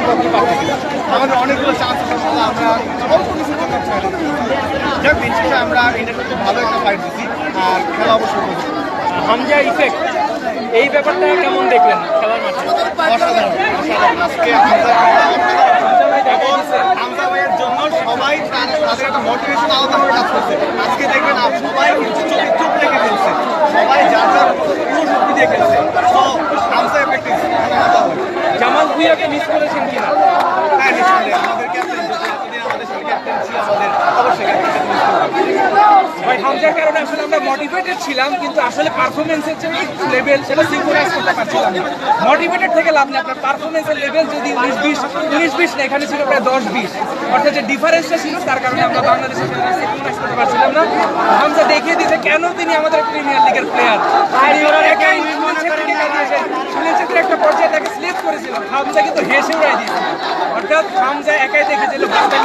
আমরা। আমাদের অনেকগুলো চান্স আছে আমরা অল্প কিছু করতে চাই আমরা খুব ভালো একটা ফাইট দিচ্ছি আর খেলা অবশ্যই করব। হামজা ইফেক্ট এই ব্যাপারটা কেমন দেখলেন খেলার মাঠে অসাধারণ হামজা ভাইয়ের জন্য সবাই তাদের একটা মোটিভেশন আলাদাভাবে কাজ করছে আজকে দেখবেন সবাই কিন্তু চোখে চোখ লেগে খেলছে সবাই যার যার পুরো শক্তি দিয়ে খেলছে ভাই হামজার কারণে আসলে আমরা মোটিভেটেড ছিলাম কিন্তু আসলে পারফরমেন্সের যে লেভেল সেটা সিঙ্কোনাইজ করতে পারছিলাম মোটিভেটেড থেকে লাভ নেই। আপনার পারফরমেন্সের লেভেল যদি উনিশ বিশ উনিশ বিশ না এখানে ছিল প্রায় দশ বিশ। অর্থাৎ যে ডিফারেন্সটা ছিল তার কারণে আমরা বাংলাদেশের সিঙ্কোনাইজ করতে পারছিলাম না। হামজা দেখিয়ে দিয়েছে কেন তিনি আমাদের প্রিমিয়ার লিগের প্লেয়ার সুনীল ছেত্রী একটা পর্যায়ে তাকে হামজা কিন্তু হেসে উড়াই দিয়েছে। অর্থাৎ হামজা একাই দেখেছিল বাস্তার